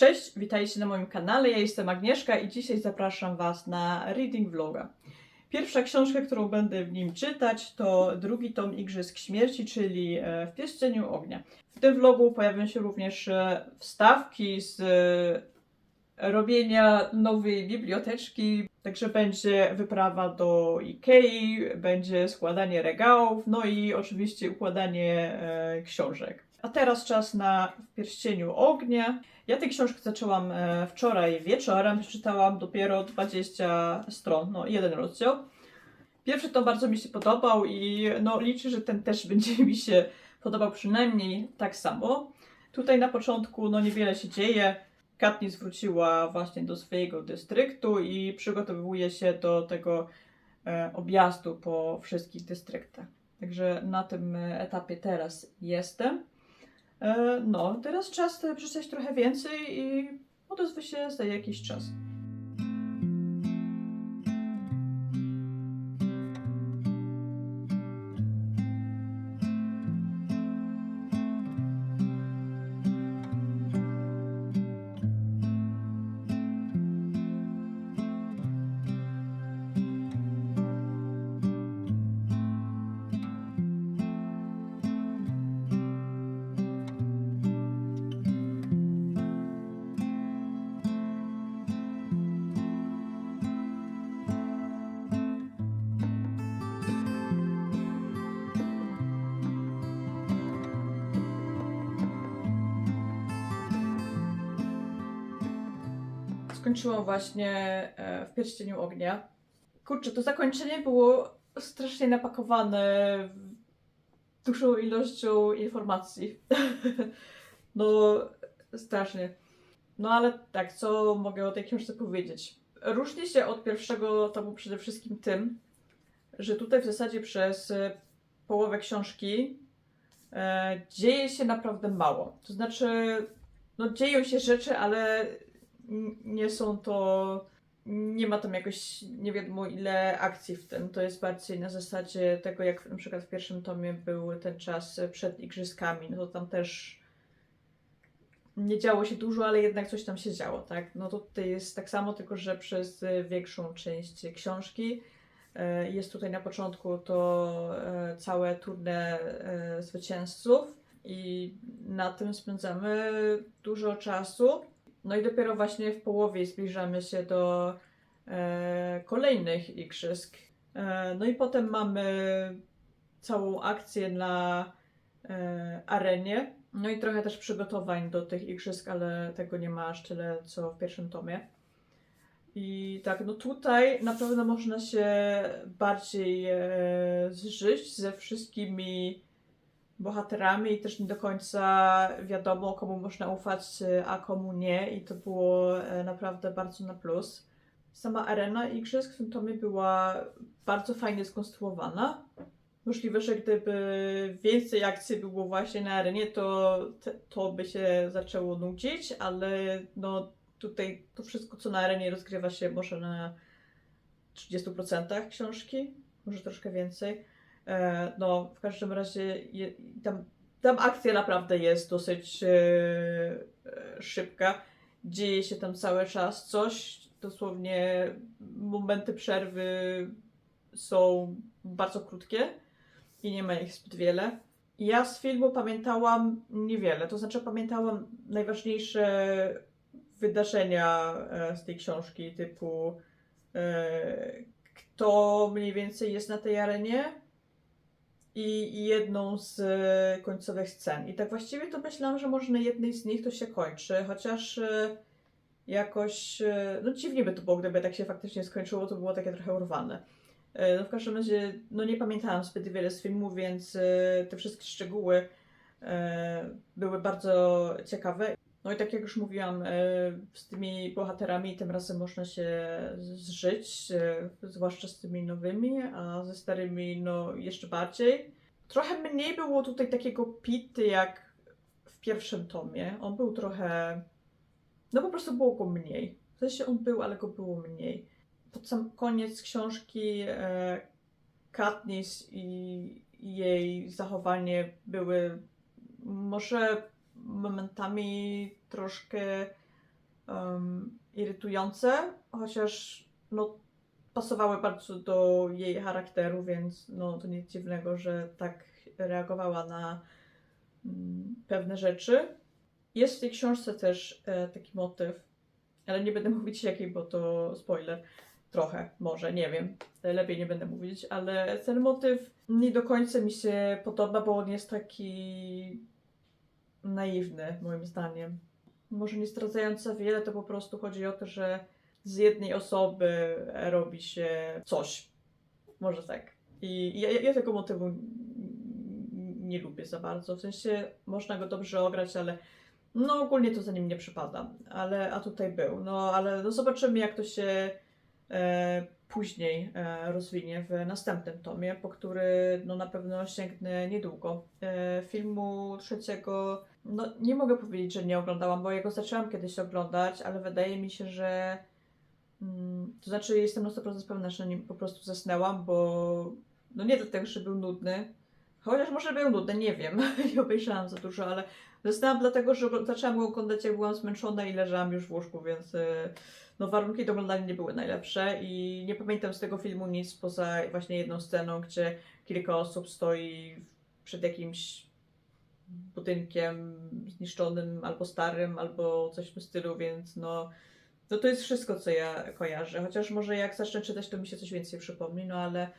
Cześć, witajcie na moim kanale. Ja jestem Agnieszka i dzisiaj zapraszam Was na reading vloga. Pierwsza książka, którą będę w nim czytać, to drugi tom Igrzysk Śmierci, czyli e, W pierścieniu ognia. W tym vlogu pojawią się również e, wstawki z e, robienia nowej biblioteczki, także będzie wyprawa do Ikei, będzie składanie regałów, no i oczywiście układanie książek. A teraz czas na W pierścieniu ognia. Ja tę książkę zaczęłam e, wczoraj wieczorem, przeczytałam dopiero 20 stron, no jeden rozdział. Pierwszy to bardzo mi się podobał i no liczę, że ten też będzie mi się podobał przynajmniej tak samo. Tutaj na początku no niewiele się dzieje. Katniss wróciła właśnie do swojego dystryktu i przygotowuje się do tego e, objazdu po wszystkich dystryktach. Także na tym etapie teraz jestem. E, No, teraz czas e, przeczytać trochę więcej i odezwę się za jakiś czas. Skończyłam właśnie e, w pierścieniu ognia. Kurczę, to zakończenie było strasznie napakowane dużą ilością informacji. no, strasznie. No ale tak, co mogę o tej książce powiedzieć? Różni się od pierwszego tomu przede wszystkim tym, że tutaj w zasadzie przez połowę książki e, dzieje się naprawdę mało. To znaczy, no dzieją się rzeczy, ale nie są to. Nie ma tam jakoś nie wiadomo ile akcji w tym. To jest bardziej na zasadzie tego, jak na przykład w pierwszym tomie był ten czas przed igrzyskami. No to tam też nie działo się dużo, ale jednak coś tam się działo, tak? No to tutaj jest tak samo, tylko że przez większą część książki. E, Jest tutaj na początku to e, całe turne e, zwycięzców i na tym spędzamy dużo czasu. No i dopiero właśnie w połowie zbliżamy się do e, kolejnych igrzysk. E, no i potem mamy całą akcję na e, arenie. No i trochę też przygotowań do tych igrzysk, ale tego nie ma aż tyle co w pierwszym tomie. I tak, no tutaj na pewno można się bardziej e, zżyć ze wszystkimi bohaterami i też nie do końca wiadomo, komu można ufać, a komu nie. I to było e, naprawdę bardzo na plus. Sama arena igrzysk w tym tomie była bardzo fajnie skonstruowana. Możliwe, że gdyby więcej akcji było właśnie na arenie, to to by się zaczęło nudzić, ale no tutaj to wszystko, co na arenie rozgrywa się może na 30% książki, może troszkę więcej. E, No, w każdym razie je, tam, tam akcja naprawdę jest dosyć e, e, szybka. Dzieje się tam cały czas coś. Dosłownie momenty przerwy są bardzo krótkie i nie ma ich zbyt wiele. Ja z filmu pamiętałam niewiele, to znaczy pamiętałam najważniejsze wydarzenia z tej książki, typu kto mniej więcej jest na tej arenie i jedną z e, końcowych scen. I tak właściwie to myślałam, że może na jednej z nich to się kończy, chociaż e, jakoś, e, no dziwnie by to było, gdyby tak się faktycznie skończyło, to było takie trochę urwane. No w każdym razie, no nie pamiętałam zbyt wiele z filmu, więc te wszystkie szczegóły były bardzo ciekawe. No i tak jak już mówiłam, e, z tymi bohaterami tym razem można się zżyć, e, zwłaszcza z tymi nowymi, a ze starymi no jeszcze bardziej. Trochę mniej było tutaj takiego pity jak w pierwszym tomie. On był trochę... No po prostu było go mniej. W sensie on był, ale go było mniej. Pod sam koniec książki e, Katniss i i jej zachowanie były może momentami troszkę em, irytujące, chociaż no, pasowały bardzo do jej charakteru, więc no, to nic dziwnego, że tak reagowała na mm, pewne rzeczy. Jest w tej książce też e, taki motyw, ale nie będę mówić jaki, bo to spoiler. Trochę, może, nie wiem. Lepiej nie będę mówić, ale ten motyw nie do końca mi się podoba, bo on jest taki naiwny, moim zdaniem. Może nie zdradzając za wiele, to po prostu chodzi o to, że z jednej osoby robi się coś. Może tak. I ja, ja tego motywu nie lubię za bardzo. W sensie można go dobrze ograć, ale no ogólnie to za nim nie przypada. Ale, a tutaj był. No ale no zobaczymy, jak to się e, później e, rozwinie w następnym tomie, po który no na pewno sięgnę niedługo. E, filmu trzeciego, no nie mogę powiedzieć, że nie oglądałam, bo ja go zaczęłam kiedyś oglądać, ale wydaje mi się, że mm, to znaczy jestem na 100% pewna, że nim po prostu zasnęłam, bo no nie dlatego, że był nudny, chociaż może był nudny, nie wiem, nie obejrzałam za dużo, ale zasnęłam dlatego, że zaczęłam go oglądać jak byłam zmęczona i leżałam już w łóżku, więc y, no warunki do oglądania nie były najlepsze i nie pamiętam z tego filmu nic poza właśnie jedną sceną, gdzie kilka osób stoi przed jakimś budynkiem zniszczonym albo starym, albo coś w tym stylu, więc no, no to jest wszystko, co ja kojarzę. Chociaż może jak zacznę czytać, to mi się coś więcej przypomni, no ale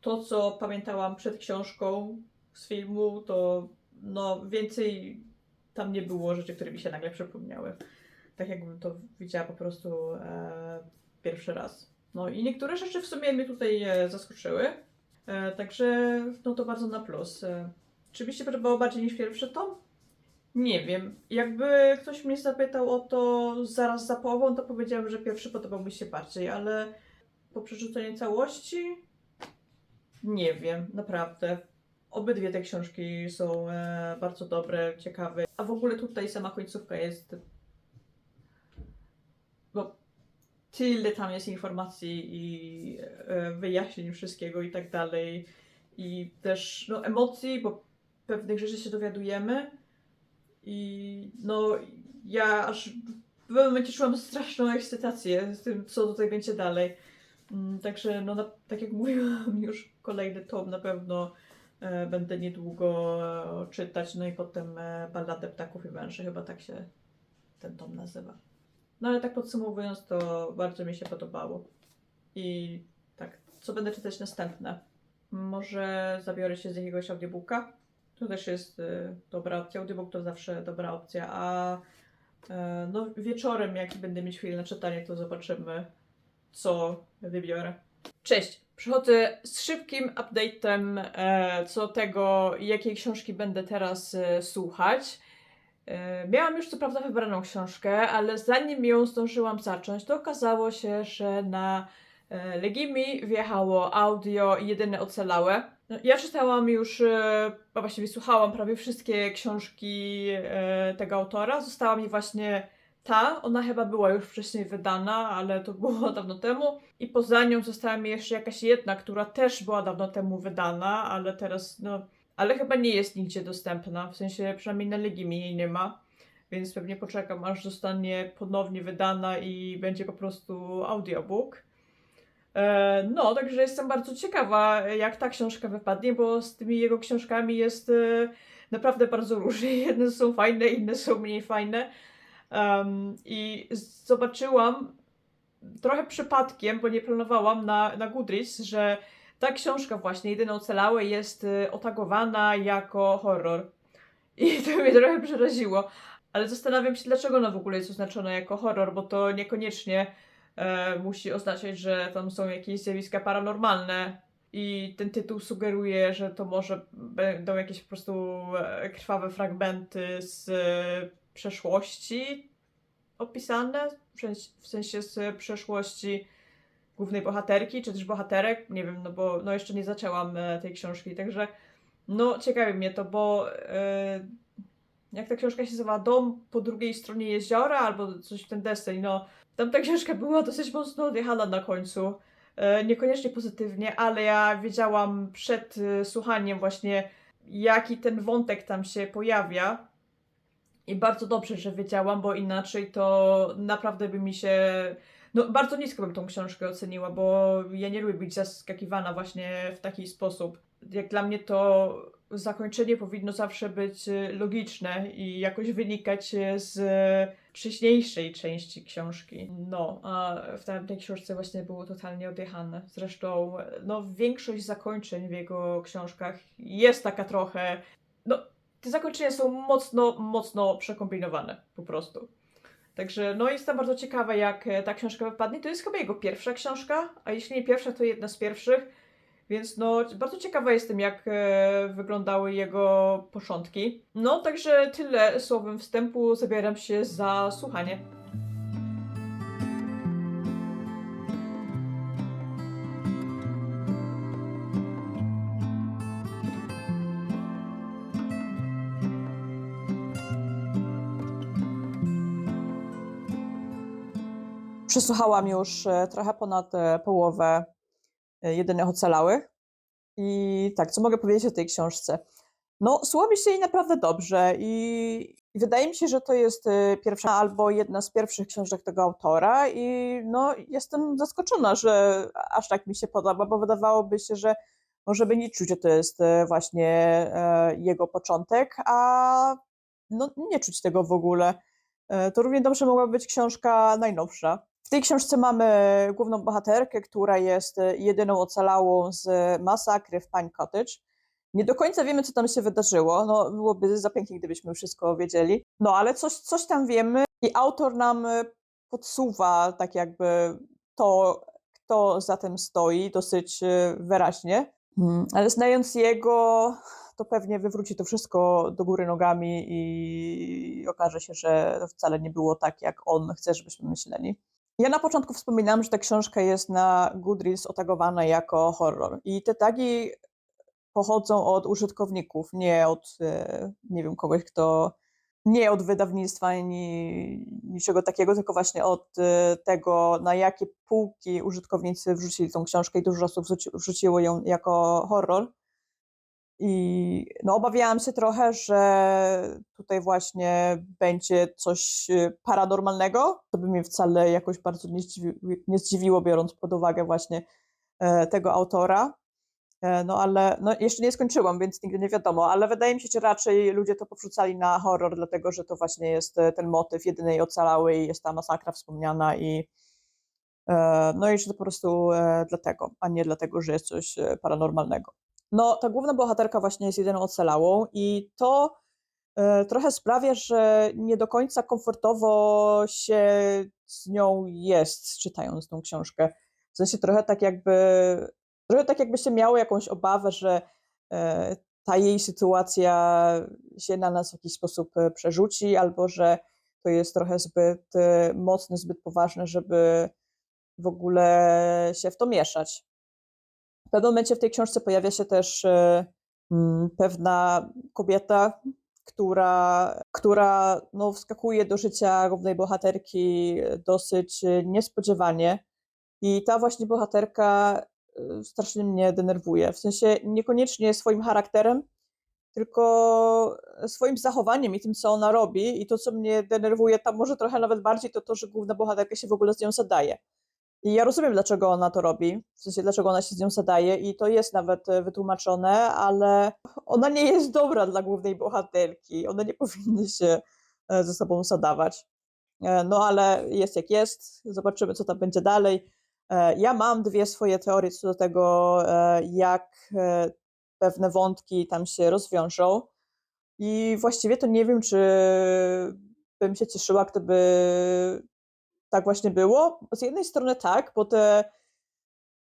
to, co pamiętałam przed książką z filmu, to no więcej tam nie było rzeczy, które mi się nagle przypomniały. Tak jakbym to widziała po prostu e, pierwszy raz. No i niektóre rzeczy w sumie mnie tutaj e, zaskoczyły. E, także no to bardzo na plus. E, czy mi się podobało bardziej niż pierwszy tom? Nie wiem. Jakby ktoś mnie zapytał o to zaraz za połową, to powiedziałam, że pierwszy podobał mi się bardziej, ale po przerzuceniu całości nie wiem, naprawdę. Obydwie te książki są e, bardzo dobre, ciekawe. A w ogóle tutaj sama końcówka jest. Bo tyle tam jest informacji i e, wyjaśnień wszystkiego i tak dalej. I też no, emocji, bo pewnych rzeczy się dowiadujemy. I no, ja aż w pewnym momencie czułam straszną ekscytację z tym, co tutaj będzie dalej. Mm, Także, no, na, tak jak mówiłam, już kolejny tom na pewno e, będę niedługo e, czytać. No i potem e, Balladę Ptaków i Węży, chyba tak się ten tom nazywa. No ale tak podsumowując, to bardzo mi się podobało. I tak, co będę czytać następne? Może zabiorę się z jakiegoś audiobooka? To też jest e, dobra opcja. Audiobook to zawsze dobra opcja, a e, no wieczorem, jak będę mieć chwilę na czytanie, to zobaczymy, co wybiorę. Cześć! Przychodzę z szybkim update'em e, co tego, jakiej książki będę teraz e, słuchać. Miałam już co prawda wybraną książkę, ale zanim ją zdążyłam zacząć, to okazało się, że na Legimi wjechało audio i jedyne ocalałe. No, ja czytałam już, e, a właściwie słuchałam prawie wszystkie książki e, tego autora. Została mi właśnie ta, ona chyba była już wcześniej wydana, ale to było dawno temu. I poza nią została mi jeszcze jakaś jedna, która też była dawno temu wydana, ale teraz, no, ale chyba nie jest nigdzie dostępna. W sensie, przynajmniej na Legimi jej nie ma. Więc pewnie poczekam, aż zostanie ponownie wydana i będzie po prostu audiobook. E, no, także jestem bardzo ciekawa, jak ta książka wypadnie, bo z tymi jego książkami jest e, naprawdę bardzo różnie. Jedne są fajne, inne są mniej fajne. Um, I zobaczyłam trochę przypadkiem, bo nie planowałam na, na Goodreads, że ta książka właśnie, Jedyne Ocalałe, jest y, otagowana jako horror. I to mnie trochę przeraziło. Ale zastanawiam się, dlaczego ona w ogóle jest oznaczona jako horror, bo to niekoniecznie e, musi oznaczać, że tam są jakieś zjawiska paranormalne. I ten tytuł sugeruje, że to może będą jakieś po prostu e, krwawe fragmenty z e, przeszłości opisane, w sensie- z przeszłości głównej bohaterki, czy też bohaterek, nie wiem, no bo no jeszcze nie zaczęłam e, tej książki, także no ciekawi mnie to, bo e, jak ta książka się nazywa? Dom po drugiej stronie jeziora, albo coś w ten deseń, no tam ta książka była dosyć mocno odjechana na końcu, e, niekoniecznie pozytywnie, ale ja wiedziałam przed e, słuchaniem właśnie, jaki ten wątek tam się pojawia, I bardzo dobrze, że wiedziałam, bo inaczej to naprawdę by mi się. No, bardzo nisko bym tą książkę oceniła, bo ja nie lubię być zaskakiwana właśnie w taki sposób. Jak dla mnie to zakończenie powinno zawsze być y, logiczne i jakoś wynikać z wcześniejszej części książki. No, a w tamtej książce właśnie było totalnie odjechane. Zresztą, no, większość zakończeń w jego książkach jest taka trochę. No, te zakończenia są mocno, mocno przekombinowane po prostu. Także no jestem bardzo ciekawa, jak ta książka wypadnie. To jest chyba jego pierwsza książka, a jeśli nie pierwsza, to jedna z pierwszych. Więc no bardzo ciekawa jestem, jak e, wyglądały jego początki. No także tyle słowem wstępu. Zabieram się za słuchanie. Przesłuchałam już e, trochę ponad e, połowę jedynych ocalałych. I tak, co mogę powiedzieć o tej książce? No, mi się jej naprawdę dobrze i, wydaje mi się, że to jest e, pierwsza albo jedna z pierwszych książek tego autora i no, jestem zaskoczona, że aż tak mi się podoba, bo wydawałoby się, że może by nie czuć, że to jest e, właśnie e, jego początek, a no, nie czuć tego w ogóle. E, To równie dobrze mogła być książka najnowsza. Tej książce mamy główną bohaterkę, która jest e, jedyną ocalałą z masakry w Pine Cottage. Nie do końca wiemy, co tam się wydarzyło. No, byłoby za pięknie, gdybyśmy wszystko wiedzieli. No, ale coś, coś tam wiemy i autor nam e, podsuwa tak jakby to, kto za tym stoi, dosyć e, wyraźnie. Mm, Ale znając jego, to pewnie wywróci to wszystko do góry nogami i okaże się, że wcale nie było tak, jak on chce, żebyśmy myśleli. Ja na początku wspominałam, że ta książka jest na Goodreads otagowana jako horror. I te tagi pochodzą od użytkowników, nie od, e, nie wiem, kogoś, kto nie od wydawnictwa ani niczego takiego, tylko właśnie od e, tego, na jakie półki użytkownicy wrzucili tą książkę i dużo osób wrzuci, wrzuciło ją jako horror. I no, obawiałam się trochę, że tutaj właśnie będzie coś e, paranormalnego. To by mnie wcale jakoś bardzo nie, zdziwi, nie zdziwiło, biorąc pod uwagę właśnie e, tego autora. E, No ale no, jeszcze nie skończyłam, więc nigdy nie wiadomo, ale wydaje mi się, że raczej ludzie to powrzucali na horror, dlatego że to właśnie jest e, ten motyw jedynej ocalałej, jest ta masakra wspomniana i e, no i że to po prostu e, dlatego, a nie dlatego, że jest coś paranormalnego. No, ta główna bohaterka właśnie jest jedyną ocalałą i to e, trochę sprawia, że nie do końca komfortowo się z nią jest, czytając tą książkę. W sensie trochę tak jakby, trochę tak jakby się miało jakąś obawę, że e, ta jej sytuacja się na nas w jakiś sposób e, przerzuci, albo że to jest trochę zbyt mocne, zbyt poważne, żeby w ogóle się w to mieszać. W pewnym momencie w tej książce pojawia się też e, mm, pewna kobieta, która, która no, wskakuje do życia głównej bohaterki dosyć e, niespodziewanie. I ta właśnie bohaterka e, strasznie mnie denerwuje. W sensie niekoniecznie swoim charakterem, tylko swoim zachowaniem i tym, co ona robi. I to, co mnie denerwuje tam może trochę nawet bardziej, to to, że główna bohaterka się w ogóle z nią zadaje. I ja rozumiem, dlaczego ona to robi, w sensie dlaczego ona się z nią zadaje i to jest nawet e, wytłumaczone, ale ona nie jest dobra dla głównej bohaterki. One nie powinny się e, ze sobą zadawać. E, No ale jest jak jest, zobaczymy, co tam będzie dalej. Ja mam dwie swoje teorie co do tego, jak pewne wątki tam się rozwiążą. I właściwie to nie wiem, czy bym się cieszyła, gdyby tak właśnie było. Z jednej strony tak, bo te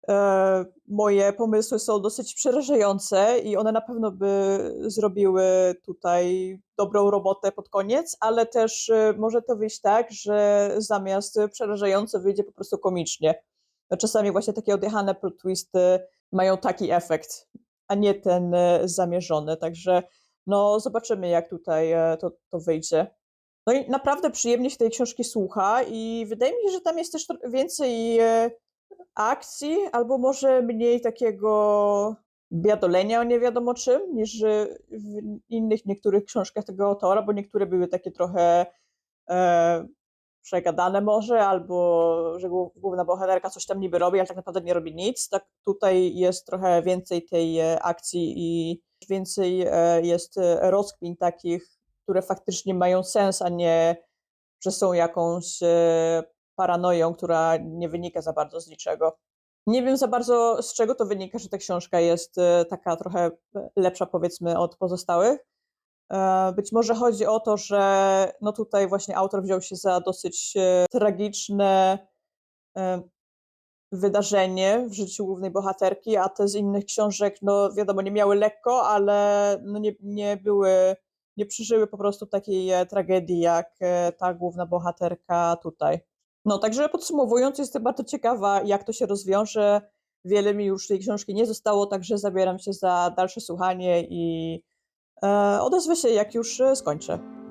e, moje pomysły są dosyć przerażające i one na pewno by zrobiły tutaj dobrą robotę pod koniec, ale też e, może to wyjść tak, że zamiast przerażające wyjdzie po prostu komicznie. No, Czasami właśnie takie odjechane plot twisty mają taki efekt, a nie ten e, zamierzony. Także no zobaczymy, jak tutaj e, to, to wyjdzie. No i naprawdę przyjemnie się tej książki słucha i wydaje mi się, że tam jest też więcej e, akcji, albo może mniej takiego biadolenia o nie wiadomo czym, niż w innych niektórych książkach tego autora, bo niektóre były takie trochę e, przegadane może, albo że głó- główna bohaterka coś tam niby robi, ale tak naprawdę nie robi nic. Tak tutaj jest trochę więcej tej e, akcji i więcej e, jest rozkmin takich, które faktycznie mają sens, a nie, że są jakąś e, paranoją, która nie wynika za bardzo z niczego. Nie wiem za bardzo z czego to wynika, że ta książka jest e, taka trochę lepsza powiedzmy od pozostałych. E, Być może chodzi o to, że no tutaj właśnie autor wziął się za dosyć e, tragiczne e, wydarzenie w życiu głównej bohaterki, a te z innych książek, no wiadomo, nie miały lekko, ale no nie, nie były, nie przeżyły po prostu takiej e, tragedii jak e, ta główna bohaterka tutaj. No także podsumowując, jestem bardzo ciekawa, jak to się rozwiąże. Wiele mi już tej książki nie zostało, także zabieram się za dalsze słuchanie i e, odezwę się, jak już e, skończę.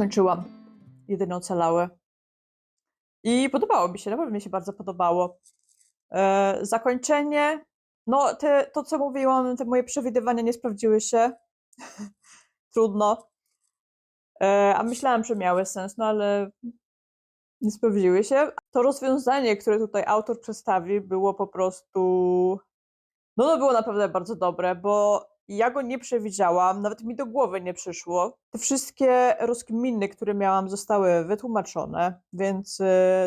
Skończyłam. Jedyne ocalałe. I podobało mi się, naprawdę mi się bardzo podobało. E, zakończenie. No, te, to co mówiłam, te moje przewidywania nie sprawdziły się. Trudno. E, a myślałam, że miały sens, no ale nie sprawdziły się. To rozwiązanie, które tutaj autor przedstawił, było po prostu. No, to było naprawdę bardzo dobre, bo ja go nie przewidziałam, nawet mi do głowy nie przyszło. Te wszystkie rozkminy, które miałam, zostały wytłumaczone, więc y,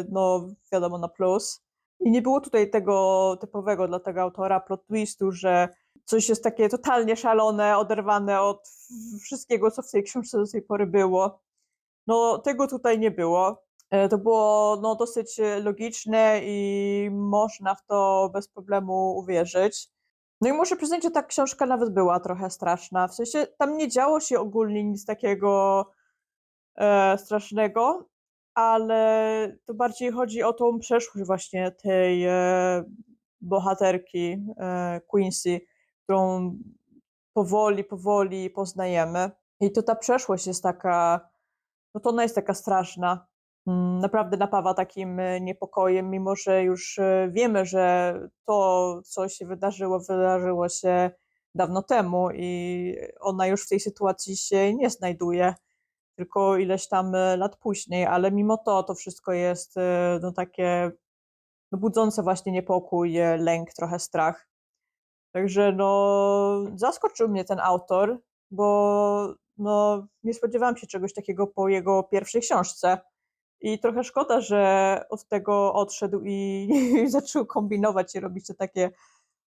no wiadomo na plus. I nie było tutaj tego typowego dla tego autora plot twistu, że coś jest takie totalnie szalone, oderwane od wszystkiego, co w tej książce do tej pory było. No tego tutaj nie było. E, To było no, dosyć e, logiczne i można w to bez problemu uwierzyć. No i muszę przyznać, że ta książka nawet była trochę straszna. W sensie tam nie działo się ogólnie nic takiego e, strasznego, ale to bardziej chodzi o tą przeszłość właśnie tej e, bohaterki e, Quincy, którą powoli, powoli poznajemy. I to ta przeszłość jest taka, no to ona jest taka straszna. Mm, Naprawdę napawa takim e, niepokojem, mimo że już e, wiemy, że to, co się wydarzyło, wydarzyło się dawno temu i ona już w tej sytuacji się nie znajduje, tylko ileś tam e, lat później, ale mimo to to wszystko jest no, takie no, budzące właśnie niepokój, lęk, trochę strach. Także no, zaskoczył mnie ten autor, bo no, nie spodziewałam się czegoś takiego po jego pierwszej książce. I trochę szkoda, że od tego odszedł i, zaczął kombinować i robić te takie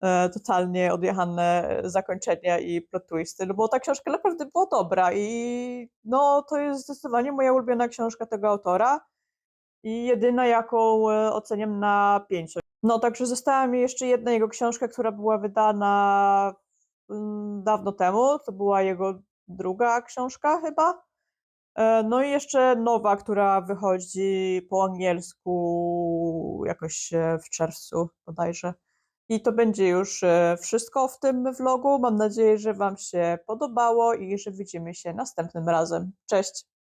e, totalnie odjechane zakończenia i plot twisty, no bo ta książka naprawdę była dobra i no to jest zdecydowanie moja ulubiona książka tego autora i jedyna, jaką e, oceniam na 5. No także została mi jeszcze jedna jego książka, która była wydana mm, dawno temu, to była jego druga książka chyba. E, No i jeszcze nowa, która wychodzi po angielsku jakoś e, w czerwcu bodajże. I to będzie już e, wszystko w tym vlogu. Mam nadzieję, że Wam się podobało i że widzimy się następnym razem. Cześć!